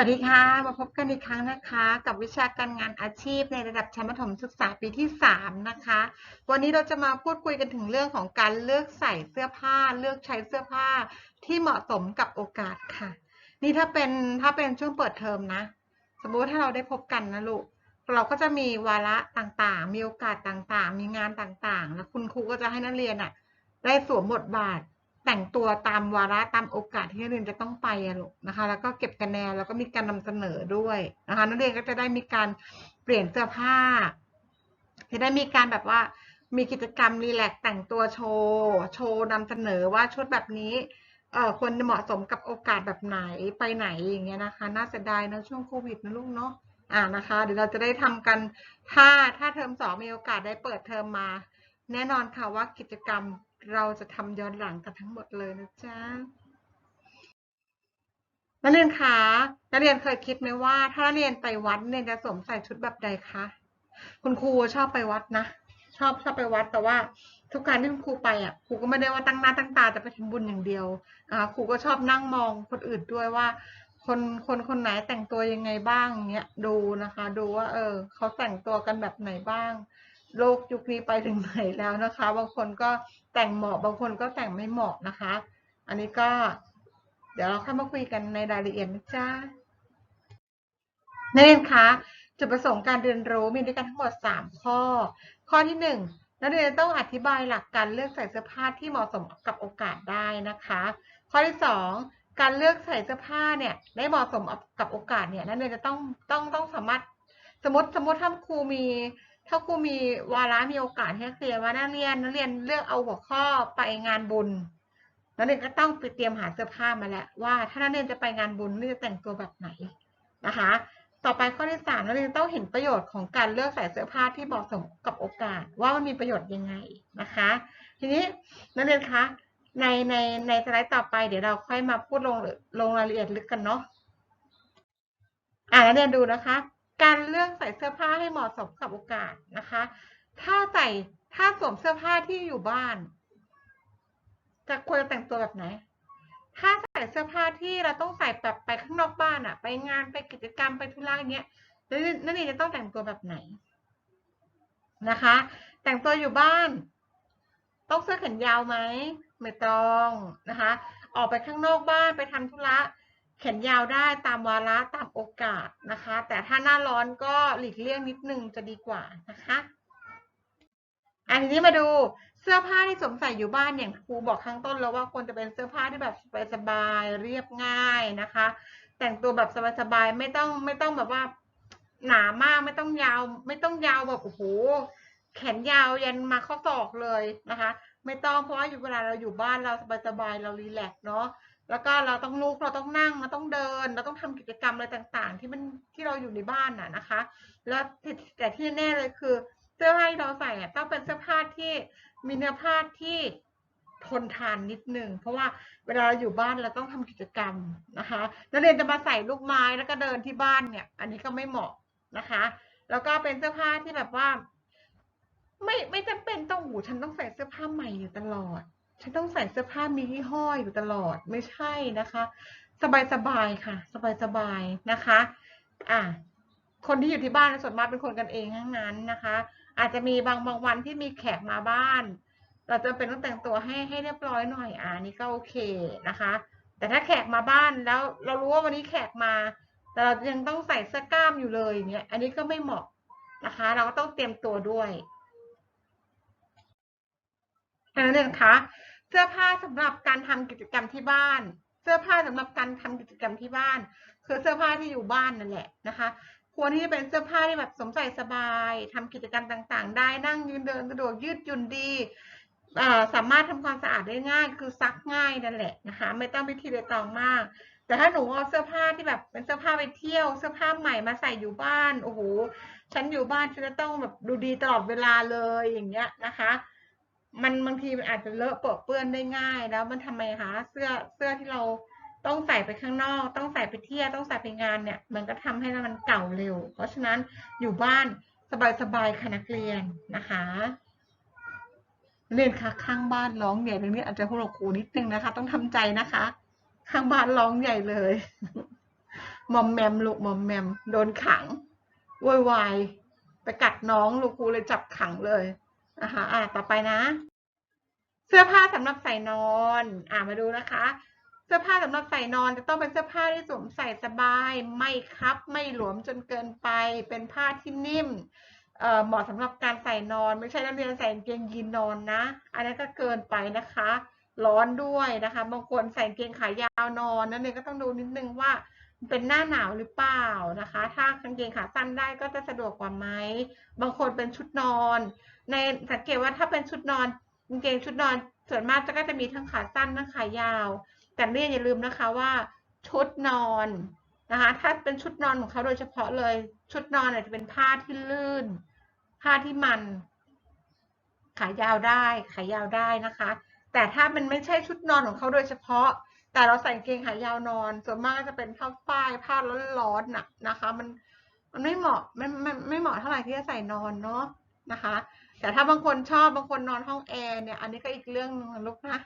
วัสดีค่ะ มาพบกันอีกครั้งนะคะ กับวิชาการงานอาชีพในระดับชั้นประถมศึกษาปีที่ 3 นะคะ วันนี้เราจะมาพูดคุยกันถึงเรื่องของการเลือกใส่เสื้อผ้า เลือกใช้เสื้อผ้าที่เหมาะสมกับโอกาสค่ะ นี่ถ้าเป็นถ้าเป็นช่วงเปิดเทอมนะ สมมติถ้าเราได้พบกันนะลูก เราก็จะมีวาระต่างๆ มีโอกาสต่างๆ มีงานต่างๆ แล้วคุณครูก็จะให้นักเรียนอะได้สวมบทบาท แต่งตัวตามวาระตามโอกาสที่นักเรียนจะต้องไปอะลูกนะคะ แล้วก็เก็บคะแนนแล้วก็มีการนำเสนอด้วยนะคะ นักเรียนก็จะได้มีการเปลี่ยนเสื้อผ้า จะได้มีการแบบว่ามีกิจกรรมรีแลกแต่งตัวโชว์โชว์นำเสนอว่าชุดแบบนี้เอ่อควรเหมาะสมกับโอกาสแบบไหนไปไหนอย่างเงี้ยนะคะ น่าเสียดายนะช่วงโควิดนะลูกเนาะอ่านะคะ เดี๋ยวเราจะได้ทำกันถ้าถ้าเทอมสองมีโอกาสได้เปิดเทอมมา แน่นอนค่ะว่ากิจกรรม เราจะทำย้อนหลังกันทั้งหมดเลยนะจ๊ะนักเรียนคะนักเรียนเคยคิดไหมว่า ถ้านักเรียนไปวัดเนี่ยจะสวมใส่ชุดแบบใดคะคุณครูชอบไปวัดนะชอบชอบไปวัดแต่ว่าทุกครั้งที่คุณครูไปอะครูก็ไม่ได้ว่าตั้งหน้าตั้งตาจะไปทำบุญอย่างเดียวอ่าครูก็ชอบนั่งมองคนอื่นด้วยว่า คนคนคนไหนแต่งตัวยังไงบ้างเงี้ยดูนะคะ ดูว่า เออเขาแต่งตัวกันแบบไหนบ้าง โลกยุคนี้ไปถึงไหนแล้วนะคะ บางคนก็แต่งเหมาะ บางคนก็แต่งไม่เหมาะนะคะ อันนี้ก็เดี๋ยวเราเข้ามาคุยกันในรายละเอียดนะจ๊ะนักเรียนคะจุดประสงค์การเรียนรู้มีด้วยกันทั้งหมด 3 ข้อ ข้อที่ 1 นักเรียนต้องอธิบายหลักการเลือกใส่เสื้อผ้าที่เหมาะสมกับโอกาสได้นะคะ ข้อที่ 2 การเลือกใส่เสื้อผ้าเนี่ยได้เหมาะสมกับโอกาสเนี่ยนักเรียนจะต้องต้องต้องสามารถสมมติสมมติถ้าครูมี ถ้าครูมีวาระมีโอกาสให้เคลียร์ว่านักเรียนนักเรียนเลือกเอาหัวข้อไปงานบุญนักเรียนก็ต้องไปเตรียมหาเสื้อผ้ามาแล้วว่า ถ้านักเรียนจะไปงานบุญนักเรียนจะแต่งตัวแบบไหนนะคะ ต่อไปข้อที่สามนักเรียนต้องเห็นประโยชน์ของการเลือกใส่เสื้อผ้าที่เหมาะสมกับโอกาส ว่ามันมีประโยชน์ยังไงนะคะ ทีนี้นักเรียนคะในในในสไลด์ต่อไปเดี๋ยวเราค่อยมาพูดลงลงรายละเอียดลึกกันเนาะอ่านักเรียนดูนะคะ การเลือกใส่เสื้อผ้าให้เหมาะสมกับโอกาสนะคะ ถ้าใส่ถ้าสวมเสื้อผ้าที่อยู่บ้าน จะควรแต่งตัวแบบไหน ถ้าใส่เสื้อผ้าที่เราต้องใส่แบบไปข้างนอกบ้านอะไปงานไปกิจกรรมไปธุระอย่างเงี้ยนั่นเองจะต้องแต่งตัวแบบไหนนะคะ แต่งตัวอยู่บ้าน ต้องเสื้อแขนยาวไหมไม่ต้องนะคะ ออกไปข้างนอกบ้านไปทำธุระ แขนยาวได้ตามวาระตามโอกาสนะคะ แต่ถ้าหน้าร้อนก็หลีกเลี่ยงนิดนึงจะดีกว่านะคะอันนี้มาดูเสื้อผ้าที่สวมใส่อยู่บ้านอย่างครูบอกข้างต้นแล้วว่าควรจะเป็นเสื้อผ้าที่แบบสบายๆเรียบง่ายนะคะ แต่งตัวแบบสบายๆไม่ต้องไม่ต้องแบบว่าหนามากไม่ต้องยาว ไม่ต้องยาวแบบโอ้โหแขนยาวยันมาข้อศอกเลยนะคะ ไม่ต้องเพราะว่าอยู่เวลาเราอยู่บ้านเราสบายๆเรารีแลกเนาะ แล้วก็เราต้องลุกเราต้องนั่งเราต้องเดิน เราต้องทำกิจกรรมอะไรต่างๆ ที่มันที่เราอยู่ในบ้านน่ะนะคะ แล้วแต่ที่แน่เลยคือ เสื้อผ้าที่เราใส่ต้องเป็นเสื้อผ้าที่มีเนื้อผ้าที่ทนทานนิดนึงเพราะว่าเวลาเราอยู่บ้านเราต้องทำกิจกรรมนะคะนักเรียนจะมาใส่ลูกไม้แล้วก็เดินที่บ้านเนี่ย อันนี้ก็ไม่เหมาะนะคะ แล้วก็เป็นเสื้อผ้าที่แบบว่า ไม่ไม่จำเป็นต้องหูฉันต้องใส่เสื้อผ้าใหม่อยู่ตลอด ฉันต้องใส่เสื้อผ้ามียี่ห้ออยู่ตลอดไม่ใช่นะคะ สบายสบายค่ะ สบายสบายนะคะอะคนที่อยู่ที่บ้านส่วนมากเป็นคนกันเองทั้งนั้นนะคะ อาจจะมีบางบางวันที่มีแขกมาบ้าน เราจะเป็นต้องแต่งตัวให้ให้เรียบร้อยหน่อยอ่านี่ก็โอเคนะคะ แต่ถ้าแขกมาบ้านแล้วเรารู้ว่าวันนี้แขกมา แต่เรายังต้องใส่เสื้อกล้ามอยู่เลยเนี่ยอันนี้ก็ไม่เหมาะนะคะ เราก็ต้องเตรียมตัวด้วยดังนั้นคะ เสื้อผ้าสำหรับการทำกิจกรรมที่บ้าน เสื้อผ้าสำหรับการทำกิจกรรมที่บ้าน คือเสื้อผ้าที่อยู่บ้านนั่นแหละนะคะ ควรที่จะเป็นเสื้อผ้าที่แบบสวมใส่สบายทำกิจกรรมต่างๆ ได้นั่งยืนเดินสะดวกยืดหยุ่นดีสามารถทำความสะอาดได้ง่าย คือซักง่ายนั่นแหละนะคะ ไม่ต้องไปทีเดตองมาก แต่ถ้าหนูเอาเสื้อผ้าที่แบบเป็นเสื้อผ้าไปเที่ยว เสื้อผ้าใหม่มาใส่อยู่บ้าน โอ้โห ฉันอยู่บ้านฉันจะต้องแบบดูดีตลอดเวลาเลยอย่างเงี้ยนะคะ มันบางทีมันอาจจะเลอะเปอะเปื้อนได้ง่าย แล้วมันทำไมคะเสื้อเสื้อที่เราต้องใส่ไปข้างนอก ต้องใส่ไปเที่ยวต้องใส่ไปงานเนี่ย มันก็ทำให้มันเก่าเร็ว เพราะฉะนั้นอยู่บ้านสบายๆค่ะนักเรียนนะคะเรียนค่ะข้างบ้านร้องใหญ่ตรงนี้อาจจะพวกเราครูนิดนึงนะคะ ต้องทำใจนะคะ ข้างบ้านร้องใหญ่เลยมอมแมมลูกมอมแมมโดนขังโวยวายไปกัดน้องลูกครูเลยจับขังเลย นะคะอ่าต่อไปนะ เสื้อผ้าสำหรับใส่นอน อ่ามาดูนะคะ เสื้อผ้าสำหรับใส่นอนจะต้องเป็นเสื้อผ้าที่สวมใส่สบาย ไม่คับ ไม่หลวมจนเกินไป เป็นผ้าที่นิ่มเอ่อเหมาะสำหรับการใส่นอน ไม่ใช่นักเรียนใส่กางเกงยีนนอนนะ อันนั้นก็เกินไปนะคะ ร้อนด้วยนะคะบางคนใส่กางเกงขายาวนอนนั่นเองก็ต้องดูนิดนึงว่าเป็นหน้าหนาวหรือเปล่านะคะ ถ้ากางเกงขาสั้นได้ก็จะสะดวกกว่าไหมบางคนเป็นชุดนอน ในสังเกตว่าถ้าเป็นชุดนอนกางเกงชุดนอนส่วนมากก็จะมีทั้งขาสั้นทั้งขายาว แต่เรียนอย่าลืมนะคะว่าชุดนอนนะคะถ้าเป็นชุดนอนของเขาโดยเฉพาะเลย ชุดนอนเนี่ยจะเป็นผ้าที่ลื่น ผ้าที่มัน ขายาวได้ ขายาวได้นะคะ แต่ถ้ามันไม่ใช่ชุดนอนของเขาโดยเฉพาะ แต่เราใส่กางเกงขายาวนอน ส่วนมากจะเป็นผ้าฝ้ายผ้าร้อนๆน่ะนะคะ มันมันไม่เหมาะไม่ไม่ไม่เหมาะเท่าไหร่ที่จะใส่นอนเนาะนะคะ แต่ถ้าบางคนชอบบางคนนอนห้องแอร์เนี่ย อันนี้ก็อีกเรื่องหนึงลูกนะ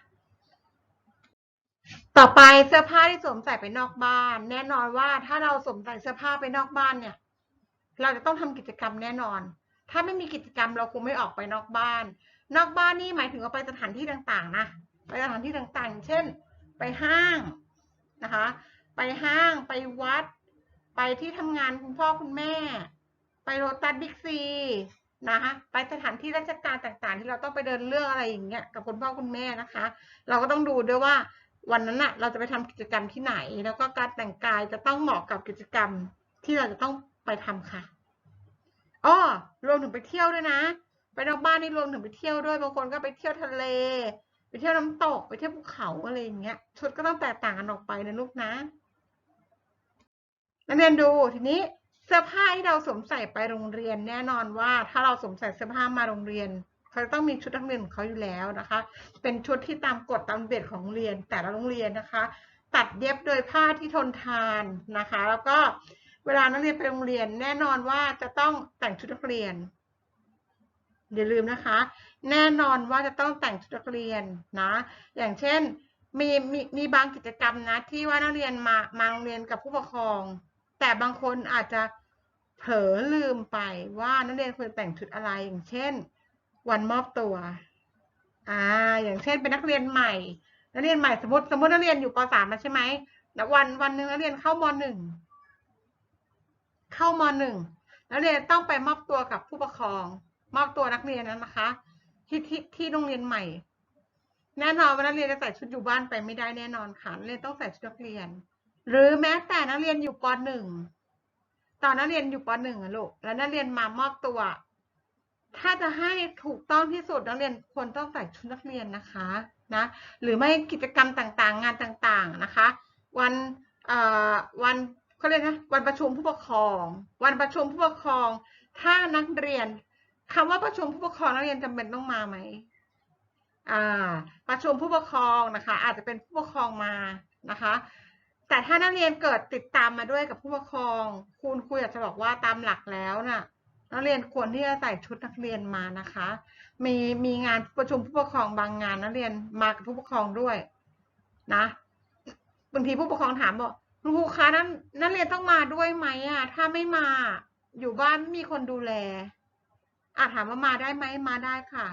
ต่อไปเสื้อผ้าที่สวมใส่ไปนอกบ้าน แน่นอนว่าถ้าเราสวมใส่เสื้อผ้าไปนอกบ้านเนี่ย เราจะต้องทำกิจกรรมแน่นอน ถ้าไม่มีกิจกรรมเราคงไม่ออกไปนอกบ้าน นอกบ้านนี่หมายถึงว่าไปสถานที่ต่างๆ นะไปสถานที่ต่างๆ เช่น ไปห้างนะคะ ไปห้างไปวัด ไปที่ทำงานคุณพ่อคุณแม่ ไปโรตัสบิ๊กซี นะคะไปสถานที่ราชการต่างๆ ที่เราต้องไปเดินเรื่องอะไรอย่างเงี้ยกับคุณพ่อคุณแม่นะคะ เราก็ต้องดูด้วยว่าวันนั้นน่ะเราจะไปทำกิจกรรมที่ไหน แล้วก็การแต่งกายจะต้องเหมาะกับกิจกรรมที่เราจะต้องไปทำค่ะอ้อรวมถึงไปเที่ยวด้วยนะ ไปนอกบ้านนี่รวมถึงไปเที่ยวด้วยบางคนก็ไปเที่ยวทะเล ไปเที่ยวน้ำตกไปเที่ยวภูเขาอะไรอย่างเงี้ยชุดก็ต้องแตกต่างกันออกไปนะลูกนะนักเรียนดูทีนี้ สื้อผ้าที่เราสวมใส่ไปโรงเรียนแน่นอนว่า ถ้าเราสวมใส่เสื้อผ้ามาโรงเรียนเขาต้องมีชุดนักเรียนของเขาอยู่แล้วนะคะ เป็นชุดที่ตามกฎตามเบียบของโรงเรียนแต่ละโรงเรียนนะคะ ตัดเย็บโดยผ้าที่ทนทานนะคะ แล้วก็เวลานักเรียนไปโรงเรียนแน่นอนว่าจะต้องแต่งชุดนักเรียนอย่าลืมนะคะ แน่นอนว่าจะต้องแต่งชุดนักเรียนนะ อย่างเช่นมีมีมีบางกิจกรรมนะที่ว่านักเรียนมามาโรงเรียนกับผู้ปกครอง แต่บางคนอาจจะ เผลอลืมไปว่านักเรียนควรแต่งชุดอะไรอย่างเช่น วันมอบตัวอ่าอย่างเช่นเป็นนักเรียนใหม่ นักเรียนใหม่สมมติสมมตินักเรียนอยู่ปสามมาใช่ไหมววันวันหนึ่งนักเรียนเข้ามหนึ่งเข้ามหนึ่งนักเรียนต้องไปมอบตัวกับผู้ปกครอง มอบตัวนักเรียนนั้นนะคะที่ที่ที่โรงเรียนใหม่ แน่นอนว่านักเรียนจะใส่ชุดอยู่บ้านไปไม่ได้แน่นอนค่ะนักเรียนต้องใส่ชุดนักเรียน หรือแม้แต่นักเรียนอยู่ปหนึ่ง ตอนนักเรียนอยู่ปหนึ่งอะลูก แล้วนักเรียนมามอบตัว ถ้าจะให้ถูกต้องที่สุดนักเรียนควรต้องใส่ชุดนักเรียนนะคะนะ หรือไม่กิจกรรมต่างๆ งานต่างๆนะคะ วันเอ่อวันเขาเรียกนะวันประชุมผู้ปกครอง วันประชุมผู้ปกครอง ถ้านักเรียนคำว่าประชุมผู้ปกครองนักเรียนจำเป็นต้องมาไหมอ่าประชุมผู้ปกครองนะคะ อาจจะเป็นผู้ปกครองมานะคะ แต่ถ้านักเรียนเกิดติดตามมาด้วยกับผู้ปกครอง คุณครูอยากจะบอกว่าตามหลักแล้วน่ะนักเรียนควรที่จะใส่ชุดนักเรียนมานะคะ มีมีงานประชุมผู้ปกครองบางงานนักเรียนมากับผู้ปกครองด้วยนะบางทีผู้ปกครองถามบอกคุณครูคะนั้นนักเรียนต้องมาด้วยไหมอะถ้าไม่มาอยู่บ้านไม่มีคนดูแลอะถามว่ามาได้ไหมมาได้ค่ะ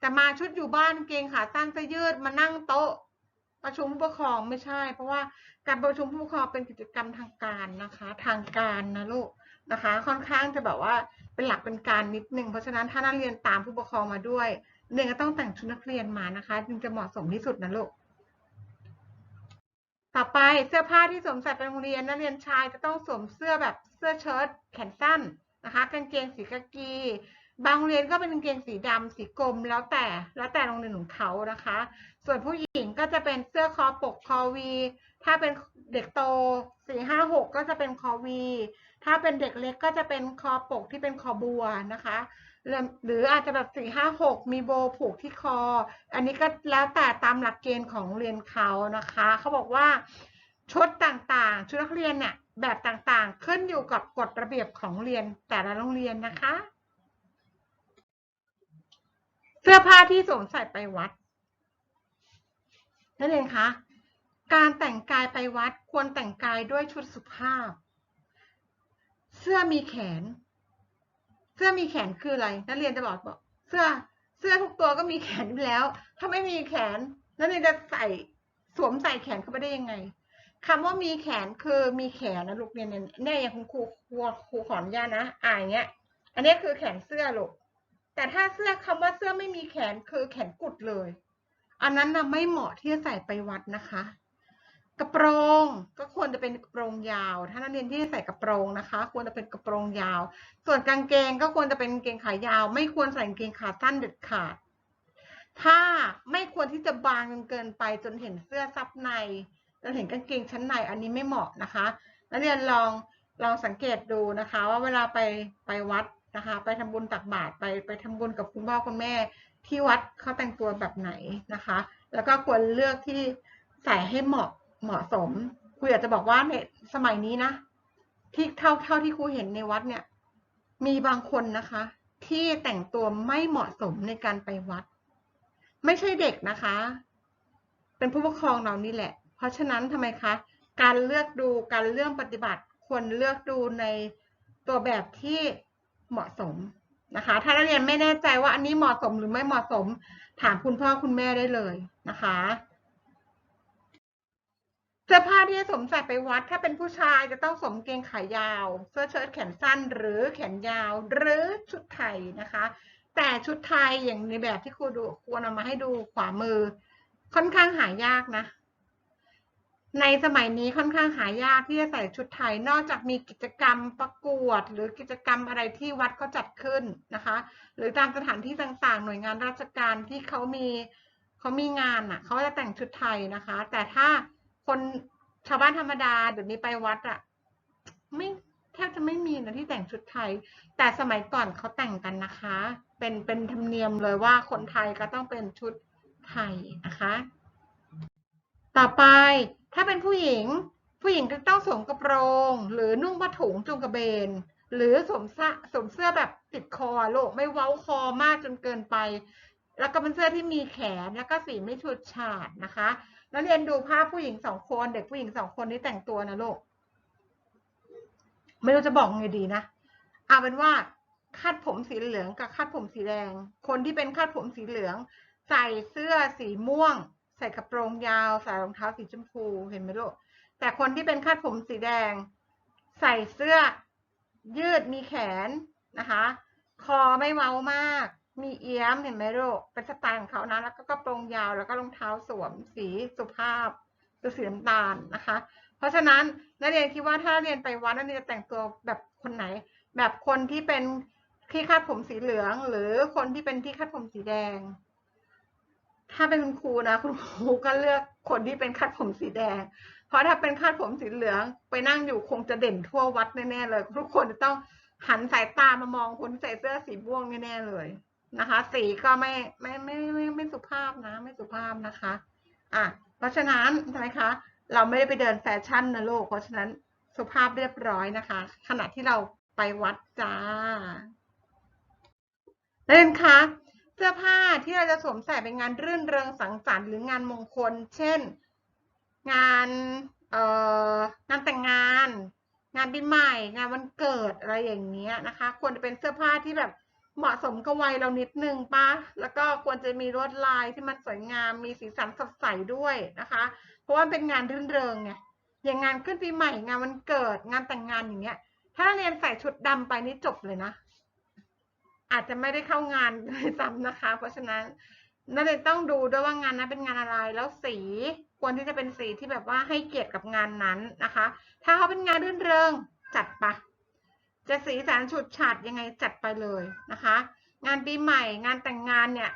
แต่มาชุดอยู่บ้านเกงขาสั้นเสยืดมานั่งโต๊ะ ประชุมผู้ปกครองไม่ใช่ เพราะว่าการประชุมผู้ปกครองเป็นกิจกรรมทางการนะคะ ทางการนะลูกนะคะ ค่อนข้างจะแบบว่าเป็นหลักเป็นการนิดนึงเพราะฉะนั้นถ้านักเรียนตามผู้ปกครองมาด้วยเรียนก็ต้องแต่งชุดนักเรียนมานะคะ จึงจะเหมาะสมที่สุดนะลูกต่อไปเสื้อผ้าที่สวมใส่ไปโรงเรียนนักเรียนชายจะต้องสวมเสื้อแบบเสื้อเชิ้ตแขนสั้นนะคะกางเกงสีกากี บางโรงเรียนก็เป็นกางเกงสีดำสีกรมแล้วแต่แล้วแต่โรงเรียนของเขานะคะ ส่วนผู้หญิงก็จะเป็นเสื้อคอปกคอวี ถ้าเป็นเด็กโตสี่ห้าหกก็จะเป็นคอวี ถ้าเป็นเด็กเล็กก็จะเป็นคอปกที่เป็นคอบัวนะคะ หรือหรืออาจจะแบบสี่ห้าหกมีโบผูกที่คอ อันนี้ก็แล้วแต่ตามหลักเกณฑ์ของโรงเรียนเขานะคะเขาบอกว่าชุดต่างๆ ชุดนักเรียนเนี่ยแบบต่างๆ ขึ้นอยู่กับกฎระเบียบของโรงเรียนแต่ละโรงเรียนนะคะ เสื้อผ้าที่สวมใส่ไปวัดนักเรียนคะการแต่งกายไปวัดควรแต่งกายด้วยชุดสุภาพ เสื้อมีแขน เสื้อมีแขนคืออะไร นักเรียนจะบอกบอก เสื้อเสื้อทุกตัวก็มีแขนอยู่แล้ว ถ้าไม่มีแขนนักเรียนจะใส่สวมใส่แขนเข้าไปได้ยังไงคำว่ามีแขนคือมีแขนนะลูกเนี่ยเนี่ยเนี่ยอย่างคุณครูครูครูขออนุญาตนะอ่าอย่างเงี้ย อันนี้คือแขนเสื้อลูก แต่ถ้าเสื้อคำว่าเสื้อไม่มีแขนคือแขนกุดเลย อันนั้นนะไม่เหมาะที่จะใส่ไปวัดนะคะ กระโปรงก็ควรจะเป็นกระโปรงยาว ถ้านักเรียนที่ใส่กระโปรงนะคะ ควรจะเป็นกระโปรงยาว ส่วนกางเกงก็ควรจะเป็นกางเกงขายาว ไม่ควรใส่กางเกงขาสั้นเด็ดขาดถ้าไม่ควรที่จะบางจนเกินไปจนเห็นเสื้อซับในจนเห็นกางเกงชั้นในอันนี้ไม่เหมาะนะคะนักเรียนลองลองสังเกตดูนะคะ ว่าเวลาไปไปวัด นะคะ ไปทำบุญตักบาตรไปไปทำบุญกับคุณพ่อคุณแม่ที่วัดเขาแต่งตัวแบบไหนนะคะ แล้วก็ควรเลือกที่ใส่ให้เหมาะเหมาะสมครูอยากจะบอกว่าในสมัยนี้นะ ที่เท่าเท่าที่ครูเห็นในวัดเนี่ย มีบางคนนะคะ ที่แต่งตัวไม่เหมาะสมในการไปวัด ไม่ใช่เด็กนะคะ เป็นผู้ปกครองเรานี่แหละ เพราะฉะนั้นทำไมคะ การเลือกดูการเลือกปฏิบัติควรเลือกดูในตัวแบบที่ เหมาะสมนะคะ ถ้านักเรียนไม่แน่ใจว่าอันนี้เหมาะสมหรือไม่เหมาะสม ถามคุณพ่อคุณแม่ได้เลยนะคะเสื้อผ้าที่จะสวมใส่ไปวัด ถ้าเป็นผู้ชายจะต้องสวมเกงขายาว เสื้อเชิ้ตแขนสั้นหรือแขนยาว หรือชุดไทยนะคะ แต่ชุดไทยอย่างในแบบที่ครูดูควรเอามาให้ดูขวามือ ค่อนข้างหายากนะ ในสมัยนี้ค่อนข้างหายากที่จะใส่ชุดไทย นอกจากมีกิจกรรมประกวด หรือกิจกรรมอะไรที่วัดเขาจัดขึ้นนะคะ หรือตามสถานที่ต่างๆ หน่วยงานราชการที่เขามีเขามีงานอะเขาจะแต่งชุดไทยนะคะ แต่ถ้าคนชาวบ้านธรรมดาเดี๋ยวนี้ไปวัดอะไม่แทบจะไม่มีนะที่แต่งชุดไทย แต่สมัยก่อนเขาแต่งกันนะคะ เป็นเป็นธรรมเนียมเลยว่าคนไทยก็ต้องเป็นชุดไทยนะคะ ต่อไปถ้าเป็นผู้หญิง ผู้หญิงก็ต้องสวมกระโปรง หรือนุ่งผ้าถุงจุงกระเบน หรือสวมเสื้อสวมเสื้อแบบติดคอโลกไม่เว้าคอมากจนเกินไป แล้วก็เป็นเสื้อที่มีแขนแล้วก็สีไม่ฉูดฉาดนะคะ แล้วเรียนดูภาพผู้หญิงสองคนเด็กผู้หญิงสองคนนี้แต่งตัวนะลูกไม่รู้จะบอกไงดีนะเอาเป็นว่าคาดผมสีเหลืองกับคาดผมสีแดง คนที่เป็นคาดผมสีเหลือง ใส่เสื้อสีม่วง ใส่กระโปรงยาวใส่รองเท้าสีชมพูเห็นไหมลูกแต่คนที่เป็นคาดผมสีแดง ใส่เสื้อยืดมีแขนนะคะ คอไม่เว้ามาก มีเอี้ยมเห็นไหมลูกเป็นสไตล์ของเขานะแล้วก็กระโปรงยาวแล้วก็รองเท้าสวมสีสุภาพคือสีน้ำตาลนะคะ เพราะฉะนั้นนักเรียนคิดว่าถ้าเรียนไปวัดนักเรียนจะแต่งตัวแบบคนไหน แบบคนที่เป็นที่คาดผมสีเหลือง หรือคนที่เป็นที่คาดผมสีแดง ถ้าเป็นคุณครูนะ คุณครูก็เลือกคนที่เป็นคาดผมสีแดง เพราะถ้าเป็นคาดผมสีเหลือง ไปนั่งอยู่คงจะเด่นทั่ววัดแน่ๆเลย ทุกคนจะต้องหันสายตามามองคนใส่เสื้อสีม่วงแน่ๆเลยนะคะ สีก็ไม่ไม่ไม่ไม่ไม่สุภาพนะ ไม่สุภาพนะคะอะเพราะฉะนั้นใช่ไหมคะ เราไม่ได้ไปเดินแฟชั่นนะโลก เพราะฉะนั้นสุภาพเรียบร้อยนะคะ ขณะที่เราไปวัดจ้าเรียนคะ เสื้อผ้าที่เราจะสวมใส่เป็นงานรื่นเริงสังสรรค์หรืองานมงคล เช่น งานเอ่องานแต่งงาน งานปีใหม่ งานวันเกิดอะไรอย่างเงี้ยนะคะ ควรจะเป็นเสื้อผ้าที่แบบเหมาะสมกับวัยเรานิดนึงปะแล้วก็ควรจะมีลวดลายที่มันสวยงาม มีสีสันสดใสด้วยนะคะ เพราะว่าเป็นงานรื่นเริงไง อย่างงานขึ้นปีใหม่ งานวันเกิด งานแต่งงานอย่างเงี้ย ถ้าเรียนใส่ชุดดำไปนี่จบเลยนะ อาจจะไม่ได้เข้างานเลยซ้ำนะคะ เพราะฉะนั้นนักเรียต้องดูด้วยว่างานนั้นเป็นงานอะไรแล้วสีควรที่จะเป็นสีที่แบบว่าให้เกียรติกับงานนั้นนะคะ ถ้าเขาเป็นงานรื่นเริงจัดไปจะสีสันฉูดฉาดยังไงจัดไปเลยนะคะ งานปีใหม่งานแต่งงานเนี่ย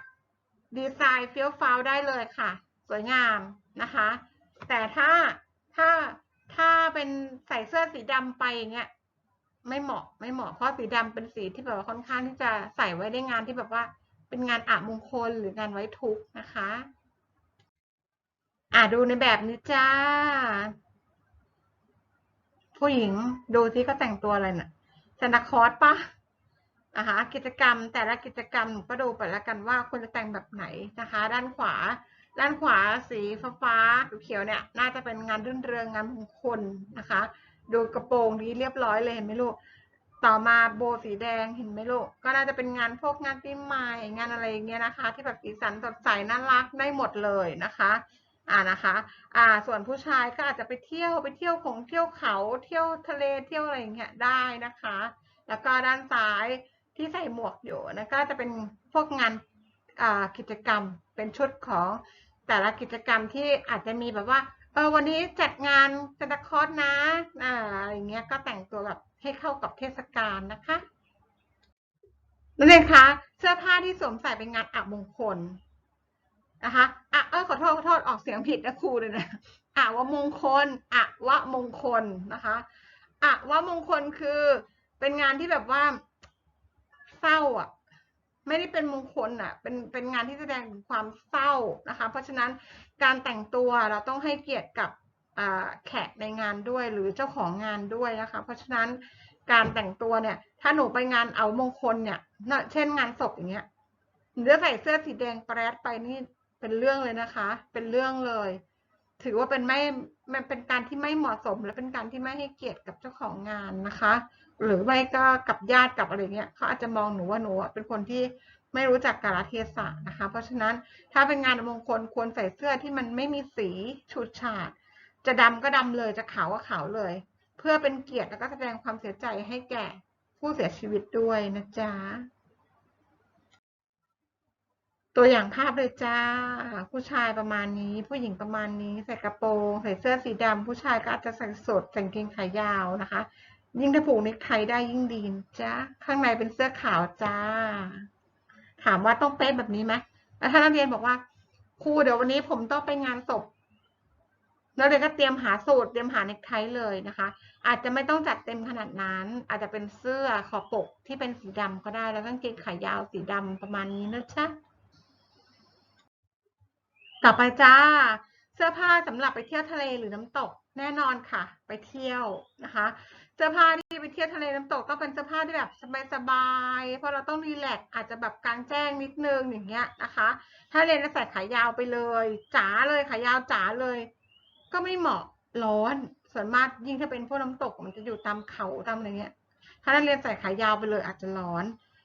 ดีไซน์เฟี้ยวฟ้าวได้เลยค่ะ สวยงามนะคะ แต่ถ้าถ้าถ้าเป็นใส่เสื้อสีดำไปอย่างเงี้ย ไม่เหมาะไม่เหมาะเพราะสีดำเป็นสีที่แบบว่าค่อนข้างที่จะใส่ไว้ได้งานที่แบบว่า เป็นงานอะมงคลหรืองานไว้ทุกข์นะคะ อ่าดูในแบบนี้จ้า ผู้หญิงดูซิเขาแต่งตัวอะไรน่ะซานตาคอสปะนะคะกิจกรรมแต่ละกิจกรรมหนูก็ดูไปแล้วกันว่าควรจะแต่งแบบไหนนะคะ ด้านขวา ด้านขวาสีฟ้าๆเขียวเนี่ย น่าจะเป็นงานรื่นเริงงานมงคลนะคะ ดูกระโปรงนี้เรียบร้อยเลยเห็นไหมลูก ต่อมาโบสีแดงเห็นไหมลูก ก็น่าจะเป็นงานพวกงานปีใหม่งานอะไรอย่างเงี้ยนะคะ ที่แบบสีสันสดใสน่ารักได้หมดเลยนะคะอ่านะคะอ่าส่วนผู้ชายก็อาจจะไปเที่ยวไปเที่ยวของเที่ยวเขาเที่ยวทะเลเที่ยวอะไรอย่างเงี้ยได้นะคะ แล้วก็ด้านซ้ายที่ใส่หมวกอยู่นะก็จะเป็นพวกงานอ่ากิจกรรมเป็นชุดของแต่ละกิจกรรมที่อาจจะมีแบบว่า เออวันนี้จัดงานซานตาคอสนะอ่าอะไรอย่างเงี้ยก็แต่งตัวแบบให้เข้ากับเทศกาลนะคะนั่นเองคะเสื้อผ้าที่สวมใส่เป็นงานอับมงคลนะคะอะเออขอโทษขอโทษออกเสียงผิดนะครูเลยนะอะวะมงคลอะวะมงคลนะคะอะวะมงคลคือเป็นงานที่แบบว่าเศร้าอะ ไม่ได้เป็นมงคลอะเป็นเป็นงานที่แสดงถึงความเศร้านะคะ เพราะฉะนั้นการแต่งตัวเราต้องให้เกียรติกับแขกในงานด้วยหรือเจ้าของงานด้วยนะคะ เพราะฉะนั้นการแต่งตัวเนี่ย ถ้าหนูไปงานเอามงคลเนี่ยเช่นงานศพอย่างเงี้ยหนูจะใส่เสื้อสีแดงแปรดไปนี่เป็นเรื่องเลยนะคะ เป็นเรื่องเลย ถือว่าเป็นไม่มันเป็นการที่ไม่เหมาะสม และเป็นการที่ไม่ให้เกียรติกับเจ้าของงานนะคะ หรือไม่ก็กับญาติกับอะไรเงี้ยเขาอาจจะมองหนูว่าหนูเป็นคนที่ไม่รู้จักกาลเทศะนะคะ เพราะฉะนั้นถ้าเป็นงานมงคลควรใส่เสื้อที่มันไม่มีสีฉูดฉาด จะดำก็ดำเลยจะขาวก็ขาวเลย เพื่อเป็นเกียรติแล้วก็แสดงความเสียใจให้แก่ผู้เสียชีวิตด้วยนะจ๊ะตัวอย่างภาพเลยจ้า ผู้ชายประมาณนี้ ผู้หญิงประมาณนี้ ใส่กระโปรง ใส่เสื้อสีดำผู้ชายก็อาจจะใส่สดใส่กางเกงขายาวนะคะ ยิ่งถ้าผูกเนคไทได้ยิ่งดีจ้าข้างในเป็นเสื้อขาวจ้า ถามว่าต้องเป๊ะแบบนี้ไหมแล้วถ้านักเรียนบอกว่าครูเดี๋ยววันนี้ผมต้องไปงานศพแล้วเรียนก็เตรียมหาสูตรเตรียมหาเนคไทเลยนะคะ อาจจะไม่ต้องจัดเต็มขนาดนั้น อาจจะเป็นเสื้อขอบปกที่เป็นสีดำก็ได้แล้วก็กางเกงขายาวสีดำประมาณนี้นะจ๊ะต่อไปจ้า เสื้อผ้าสำหรับไปเที่ยวทะเลหรือน้ำตกแน่นอนค่ะ ไปเที่ยวนะคะ สื้อผ้าที่ไปเที่ยวทะเลน้ำตกก็เป็นเสื้อผ้าที่แบบสบายๆ เพราะเราต้องรีแลกซ์อาจจะแบบกลางแจ้งนิดนึงอย่างเงี้ยนะคะ ถ้าเรียนจะใส่ขายาวไปเลยจ๋าเลยขายาวจ๋าเลย ก็ไม่เหมาะร้อน ส่วนมากยิ่งถ้าเป็นพวกน้ำตกมันจะอยู่ตามเขาตามอะไรเงี้ย ถ้านักเรียนใส่ขายาวไปเลยอาจจะร้อน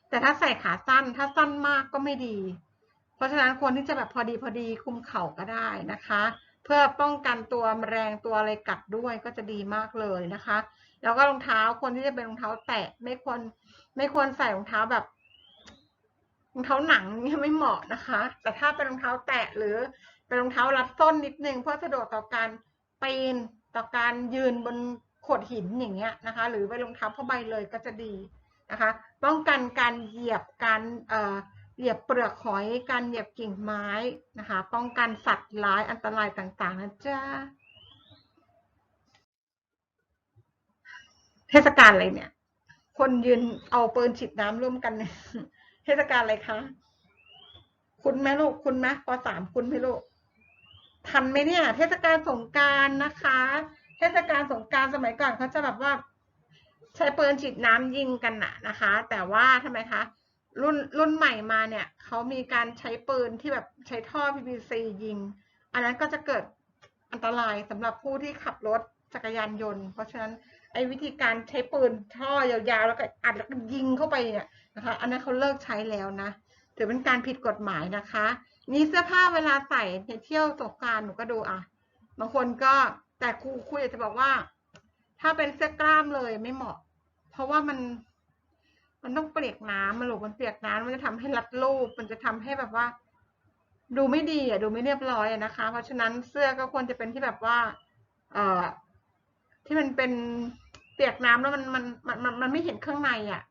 แต่ถ้าใส่ขาสั้นถ้าสั้นมากก็ไม่ดี เพราะฉะนั้นควรที่จะแบบพอดีพอดีคุมเข่าก็ได้นะคะ เพื่อป้องกันตัวแมลงตัวอะไรกัดด้วยก็จะดีมากเลยนะคะ แล้วก็รองเท้าควรที่จะเป็นรองเท้าแตะไม่ควรไม่ควรใส่รองเท้าแบบรองเท้าหนังเนี่ยไม่เหมาะนะคะ แต่ถ้าเป็นรองเท้าแตะหรือเป็นรองเท้ารัดส้นนิดนึงเพื่อสะดวกต่อการปีนต่อการยืนบนโขดหินอย่างเงี้ยนะคะ หรือเป็นรองเท้าผ้าใบเลยก็จะดีนะคะป้องกันการเหยียบการเอ่อเหยียบเปลือกหอยการเหยียบกิ่งไม้นะคะ ป้องกันสัตว์ร้ายอันตรายต่างๆนะจ๊ะ เทศกาลอะไรเนี่ย คนยืนเอาปืนฉีดน้ำร่วมกันเนี่ยเทศกาลอะไรคะคุณแม่ลูกคุณไหมปสามคุณไหมลูกทันไหมเนี่ย เทศกาลสงการนะคะ เทศกาลสงการสมัยก่อนเขาจะแบบว่า ใช้ปืนฉีดน้ำยิงกันน่ะนะคะ แต่ว่าทำไมคะรุ่นรุ่นใหม่มาเนี่ยเขามีการใช้ปืนที่แบบใช้ท่อ PVC ยิง อันนั้นก็จะเกิดอันตรายสำหรับผู้ที่ขับรถจักรยานยนต์ เพราะฉะนั้น ไอ้วิธีการใช้ปืนท่อยาวๆแล้วก็อัดแล้วก็ยิงเข้าไปเนี่ยนะคะ อันนั้นเขาเลิกใช้แล้วนะถือเป็นการผิดกฎหมายนะคะนี่เสื้อผ้าเวลาใส่ในเที่ยวสงกรารหนูก็ดูอะบางคนก็แต่ครูครูอยากจะบอกว่า ถ้าเป็นเสื้อกล้ามเลยไม่เหมาะ เพราะว่ามัน มันต้องเปียกน้ำมันหลบมันเปียกน้ำมันจะทำให้รัดรูป มันจะทำให้แบบว่า ดูไม่ดีอะดูไม่เรียบร้อยอะนะคะ เพราะฉะนั้นเสื้อก็ควรจะเป็นที่แบบว่า เอ่อที่มันเป็น เปียกน้ำแล้วมันมันมันมันมันไม่เห็นข้างในอะ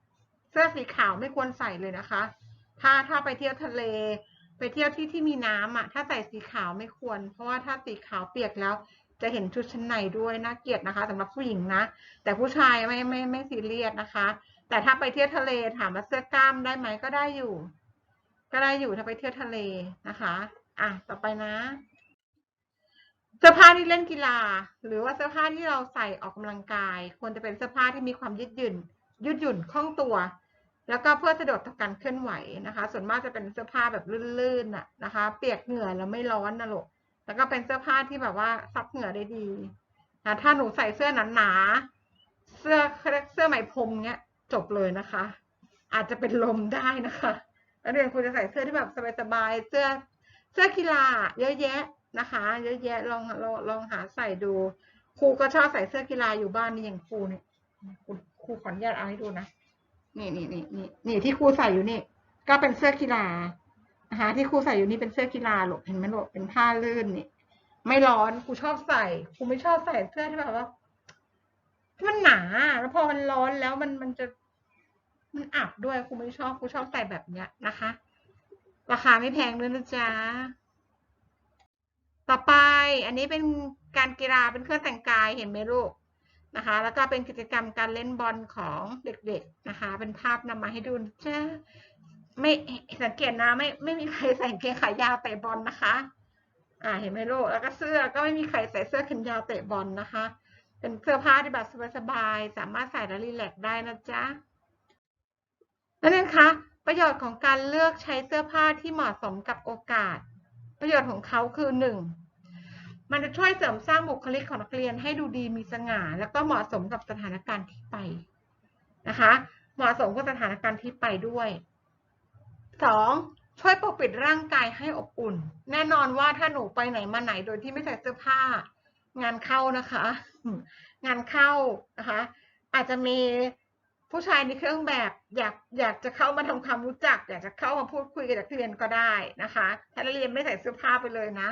เสื้อสีขาวไม่ควรใส่เลยนะคะ ถ้าถ้าไปเที่ยวทะเล ไปเที่ยวที่ที่มีน้ำอะ ถ้าใส่สีขาวไม่ควร เพราะว่าถ้าสีขาวเปียกแล้ว จะเห็นชุดชั้นในด้วยน่าเกลียดนะคะสำหรับผู้หญิงนะ แต่ผู้ชายไม่ไม่ไม่ซีเรียสนะคะ แต่ถ้าไปเที่ยวทะเลถามว่าเสื้อกล้ามได้ไหมก็ได้อยู่ ก็ได้อยู่ถ้าไปเที่ยวทะเลนะคะ อะต่อไปนะ สื้อผ้าที่เล่นกีฬา หรือว่าเสื้อผ้าที่เราใส่ออกกำลังกาย ควรจะเป็นเสื้อผ้าที่มีความยืดหยุ่น ยืดหยุ่นคล่องตัว แล้วก็เพื่อสะดวกต่อการเคลื่อนไหวนะคะ ส่วนมากจะเป็นเสื้อผ้าแบบลื่นๆน่ะนะคะ เปียกเหงื่อแล้วไม่ร้อนนะลูกแล้วก็เป็นเสื้อผ้าที่แบบว่าซับเหงื่อได้ดีนะถ้าหนูใส่เสื้อหนาๆเสื้อเรียกเสื้อไหมพรมเนี้ยจบเลยนะคะ อาจจะเป็นลมได้นะคะนักเรียนควรจะใส่เสื้อที่แบบสบายๆเสื้อเสื้อกีฬาเยอะแยะ นะคะ เยอะแยะลองลองลองหาใส่ดูครูก็ชอบใส่เสื้อกีฬาอยู่บ้านนี่อย่างครูเนี่ยครูครูขออนุญาตเอาให้ดูนะนี่นี่นี่นี่นี่ที่ครูใส่อยู่นี่ ก็เป็นเสื้อกีฬานะที่ครูใส่อยู่นี่เป็นเสื้อกีฬาหรอกเห็นไหมลูกเป็นผ้าลื่นนี่ไม่ร้อนครูชอบใส่ครูไม่ชอบใส่เสื้อที่แบบว่าที่มันหนาแล้วพอมันร้อนแล้วมันมันจะมันอับด้วยครูไม่ชอบครูชอบใส่แบบเนี้ยนะคะ ราคาไม่แพงด้วยนะจ๊ะ ต่อไปอันนี้เป็นการกีฬาเป็นเครื่องแต่งกายเห็นไหมลูกนะคะ แล้วก็เป็นกิจกรรมการเล่นบอลของเด็กๆนะคะ เป็นภาพนำมาให้ดูจ้าไม่สังเกตนะไม่ไม่มีใครใส่กางเกงขายาวเตะบอลนะคะ อ่าเห็นไหมลูกแล้วก็เสื้อก็ไม่มีใครใส่เสื้อแขนยาวเตะบอลนะคะ เป็นเสื้อผ้าที่แบบสบายๆสามารถใส่แล้วรีแลกซ์ได้นะจ๊ะนั่นเองคะประโยชน์ของการเลือกใช้เสื้อผ้าที่เหมาะสมกับโอกาส ประโยชน์ของเขาคือหนึ่งมันจะช่วยเสริมสร้างบุคลิกของนักเรียนให้ดูดีมีสง่า แล้วก็เหมาะสมกับสถานการณ์ที่ไปนะคะ เหมาะสมกับสถานการณ์ที่ไปด้วยสองช่วยปกปิดร่างกายให้อบอุ่น แน่นอนว่าถ้าหนูไปไหนมาไหนโดยที่ไม่ใส่เสื้อผ้า งานเข้านะคะ งานเข้านะคะ อาจจะมี ผู้ชายในเครื่องแบบอยากอยากจะเข้ามาทำความรู้จัก อยากจะเข้ามาพูดคุยกับนักเรียนก็ได้นะคะถ้านักเรียนไม่ใส่เสื้อผ้าไปเลยนะ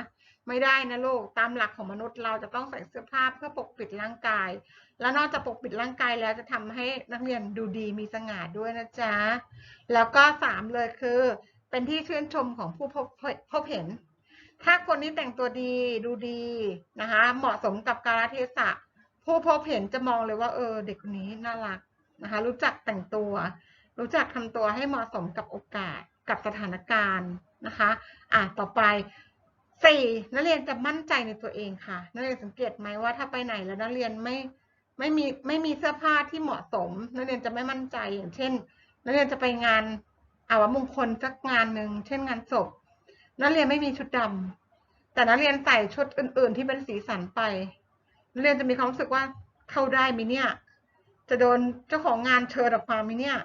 ไม่ได้นะลูกตามหลักของมนุษย์เราจะต้องใส่เสื้อผ้าเพื่อปกปิดร่างกาย แล้วนอกจากปกปิดร่างกายแล้วจะทำให้นักเรียนดูดีมีสง่าด้วยนะจ๊ะแล้วก็สามเลยคือ เป็นที่ชื่นชมของผู้พบพบเห็น ถ้าคนนี้แต่งตัวดีดูดีนะคะ เหมาะสมกับกาลเทศะผู้พบเห็นจะมองเลยว่าเออเด็กคนนี้น่ารัก นะคะ รู้จักแต่งตัว รู้จักทำตัวให้เหมาะสมกับโอกาสกับสถานการณ์นะคะอะต่อไปสี่นักเรียนจะมั่นใจในตัวเองค่ะ นักเรียนสังเกตไหมว่าถ้าไปไหนแล้วนักเรียนไม่ไม่มีไม่มีเสื้อผ้าที่เหมาะสม นักเรียนจะไม่มั่นใจอย่างเช่น นักเรียนจะไปงานอาวมงคลสักงานหนึ่งเช่นงานศพ นักเรียนไม่มีชุดดำแต่นักเรียนใส่ชุดอื่น ๆ ที่เป็นสีสันไป นักเรียนจะมีความรู้สึกว่าเข้าได้ไหมเนี่ย จะโดนเจ้าของงานเชิญออกมาไหมเนี่ย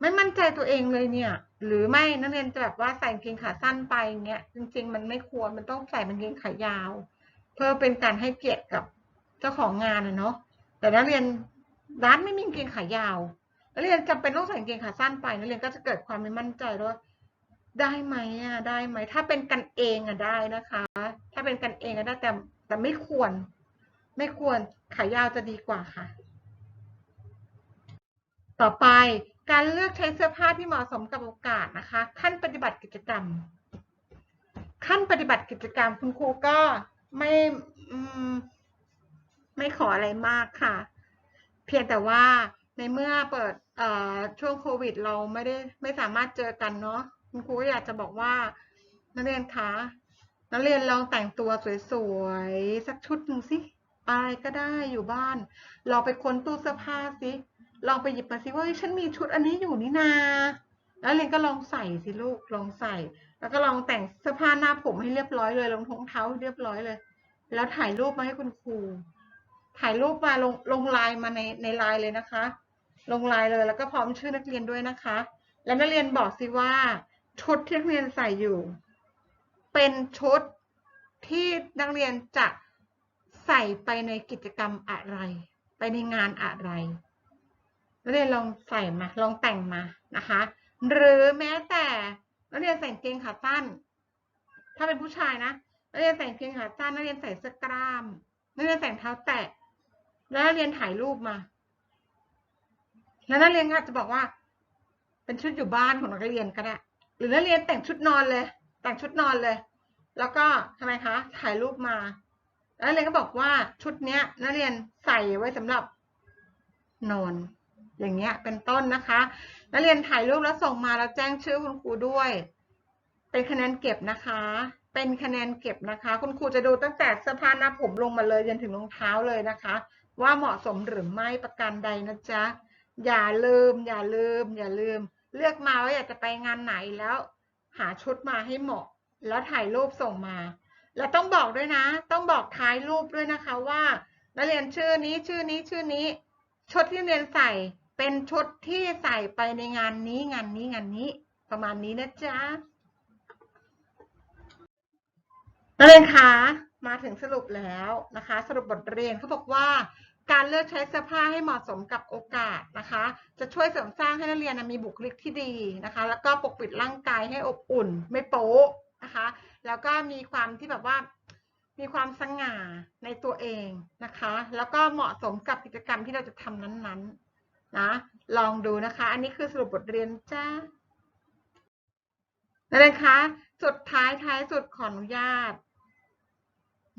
ไม่มั่นใจตัวเองเลยเนี่ย หรือไม่นักเรียนจะแบบว่าใส่กางเกงขาสั้นไปเงี้ย จริง ๆ มันไม่ควรมันต้องใส่กางเกงขายาว เพื่อเป็นการให้เกียรติกับเจ้าของงานนะเนาะแต่นักเรียนร้านไม่มีกางเกงขายาวนักเรียนจำเป็นต้องใส่กางเกงขาสั้นไปนักเรียนก็จะเกิดความไม่มั่นใจว่าได้ไหมอะได้ไหม ถ้าเป็นกันเองอะได้นะคะ ถ้าเป็นกันเองก็ได้แต่แต่ไม่ควร ไม่ควรขายาวจะดีกว่าค่ะ ต่อไปการเลือกใช้เสื้อผ้าที่เหมาะสมกับโอกาสนะคะ ขั้นปฏิบัติกิจกรรม ขั้นปฏิบัติกิจกรรมคุณครูก็ไม่ไม่ขออะไรมากค่ะ เพียงแต่ว่าในเมื่อเปิดช่วงโควิด เราไม่ได้ไม่สามารถเจอกันเนาะคุณครูอยากจะบอกว่า นักเรียนคะนักเรียนลองแต่งตัวสวยๆสักชุดหนึ่งสิอะไรก็ได้อยู่บ้าน เราไปค้นตู้เสื้อผ้าสิ ลองไปหยิบมาสิว่าฉันมีชุดอันนี้อยู่นี่นา แล้วเรนก็ลองใส่สิลูกลองใส่ แล้วก็ลองแต่งเสื้อผ้าหน้าผมให้เรียบร้อยเลยรองท้องเท้าให้เรียบร้อยเลย แล้วถ่ายรูปมาให้คุณครู ถ่ายรูปมาลงลงลน์มาในในลน์เลยนะคะ ลงลน์เลยแล้วก็พร้อมชื่อนักเรียนด้วยนะคะ แล้วนักเรียนบอกสิว่า ชุดที่นักเรียนใส่อยู่ เป็นชุดที่นักเรียนจะใส่ไปในกิจกรรมอะไร ไปในงานอะไร นักเรียนลองใส่มา ลองแต่งมานะคะ หรือแม้แต่นักเรียนใส่กางเกงขาสั้น ถ้าเป็นผู้ชายนะนักเรียนใส่กางเกงขาสั้นนักเรียนใส่เสื้อกล้ามนักเรียนใส่รองเท้าแตะแล้วนักเรียนถ่ายรูปมา แล้วนักเรียนก็อาจจะบอกว่า เป็นชุดอยู่บ้านของนักเรียนก็ได้หรือนักเรียนแต่งชุดนอนเลย แต่งชุดนอนเลย แล้วก็ทำไมคะถ่ายรูปมาแล้วนักเรียนก็บอกว่าชุดเนี้ยนักเรียนใส่ไว้สำหรับนอน อย่างเงี้ยเป็นต้นนะคะนักเรียนถ่ายรูปแล้วส่งมาแล้วแจ้งชื่อคุณครูด้วย เป็นคะแนนเก็บนะคะ เป็นคะแนนเก็บนะคะ คุณครูจะดูตั้งแต่เสื้อผ้าหน้าผมลงมาเลยจนถึงรองเท้าเลยนะคะ ว่าเหมาะสมหรือไม่ประการใดนะจ๊ะอย่าลืม อย่าลืม อย่าลืม เลือกมาว่าอยากจะไปงานไหนแล้ว หาชุดมาให้เหมาะ แล้วถ่ายรูปส่งมา แล้วต้องบอกด้วยนะ ต้องบอกท้ายรูปด้วยนะคะว่านักเรียนชื่อนี้ชื่อนี้ชื่อนี้ ชุดที่เรียนใส่ เป็นชุดที่ใส่ไปในงานนี้งานนี้งานนี้ ประมาณนี้นะจ๊ะนักเรียนคะมาถึงสรุปแล้วนะคะ สรุปบทเรียนเขาบอกว่าการเลือกใช้เสื้อผ้าให้เหมาะสมกับโอกาสนะคะ จะช่วยเสริมสร้างให้นักเรียนมีบุคลิกที่ดีนะคะ แล้วก็ปกปิดร่างกายให้อบอุ่น ไม่โป๊ะนะคะ แล้วก็มีความที่แบบว่ามีความสง่าในตัวเองนะคะ แล้วก็เหมาะสมกับกิจกรรมที่เราจะทำนั้นๆ นะลองดูนะคะ อันนี้คือสรุปบทเรียนจ้านั่นเลยคะสุดท้ายท้ายสุดขออนุญาต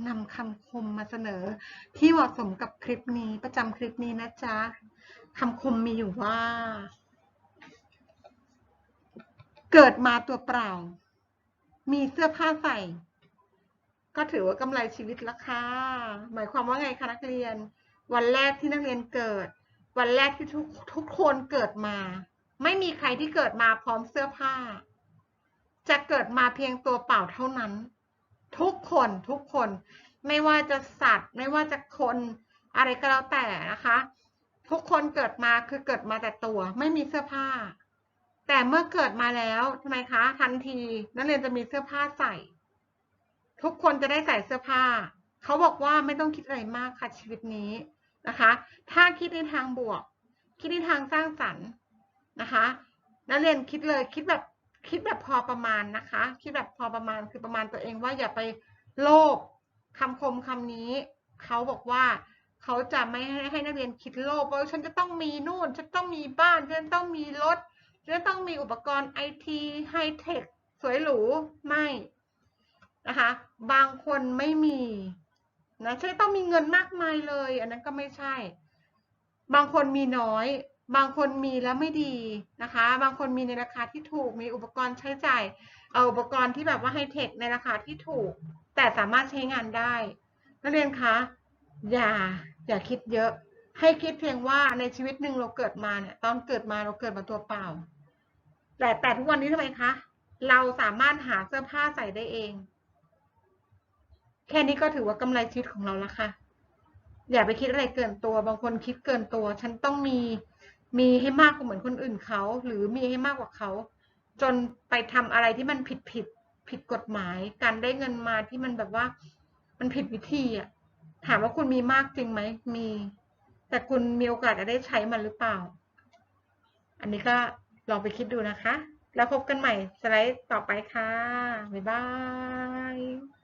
นำคำคมมาเสนอ ที่เหมาะสมกับคลิปนี้ประจำคลิปนี้นะจ๊ะคำคมมีอยู่ว่า เกิดมาตัวเปล่า มีเสื้อผ้าใส่ ก็ถือว่ากำไรชีวิตละค่ะหมายความว่าไงคะนักเรียน วันแรกที่นักเรียนเกิด วันแรกที่ทุกทุกคนเกิดมา ไม่มีใครที่เกิดมาพร้อมเสื้อผ้า จะเกิดมาเพียงตัวเปล่าเท่านั้น ทุกคนทุกคนไม่ว่าจะสัตว์ ไม่ว่าจะคนอะไรก็แล้วแต่นะคะ ทุกคนเกิดมาคือเกิดมาแต่ตัว ไม่มีเสื้อผ้า แต่เมื่อเกิดมาแล้วทำไมคะ ทันทีนักเรียนจะมีเสื้อผ้าใส่ ทุกคนจะได้ใส่เสื้อผ้า เขาบอกว่าไม่ต้องคิดอะไรมากค่ะชีวิตนี้ นะคะ ถ้าคิดในทางบวก คิดในทางสร้างสรรค์นะคะนักเรียนคิดเลยคิดแบบคิดแบบพอประมาณนะคะ คิดแบบพอประมาณคือประมาณตัวเองว่าอย่าไปโลภคำคมคำนี้เขาบอกว่าเขาจะไม่ให้ให้นักเรียนคิดโลภว่าฉันจะต้องมีนู่น ฉันต้องมีบ้านฉันต้องมีรถฉันต้องมีอุปกรณ์ไอทีไฮเทคสวยหรูไม่นะคะ บางคนไม่มี นะฉันจะต้องมีเงินมากมายเลย อันนั้นก็ไม่ใช่ บางคนมีน้อย บางคนมีแล้วไม่ดีนะคะ บางคนมีในราคาที่ถูก มีอุปกรณ์ใช้จ่ายเอาอุปกรณ์ที่แบบว่าไฮเทคในราคาที่ถูก แต่สามารถใช้งานได้นักเรียนคะอย่าอย่าคิดเยอะ ให้คิดเพียงว่าในชีวิตหนึ่งเราเกิดมาเนี่ยตอนเกิดมาเราเกิดมาตัวเปล่า แต่แต่ทุกวันนี้ทำไมคะเราสามารถหาเสื้อผ้าใส่ได้เอง แค่นี้ก็ถือว่ากำไรชีวิตของเราแล้วค่ะ อย่าไปคิดอะไรเกินตัว บางคนคิดเกินตัว ฉันต้องมี มีให้มากกว่าเหมือนคนอื่นเขา หรือมีให้มากกว่าเขา จนไปทำอะไรที่มันผิดผิดผิดกฎหมาย การได้เงินมาที่มันแบบว่า มันผิดวิธีอะถามว่าคุณมีมากจริงไหม มี แต่คุณมีโอกาสจะได้ใช้มันหรือเปล่า อันนี้ก็ลองไปคิดดูนะคะ แล้วพบกันใหม่สไลด์ต่อไปค่ะ บ๊ายบาย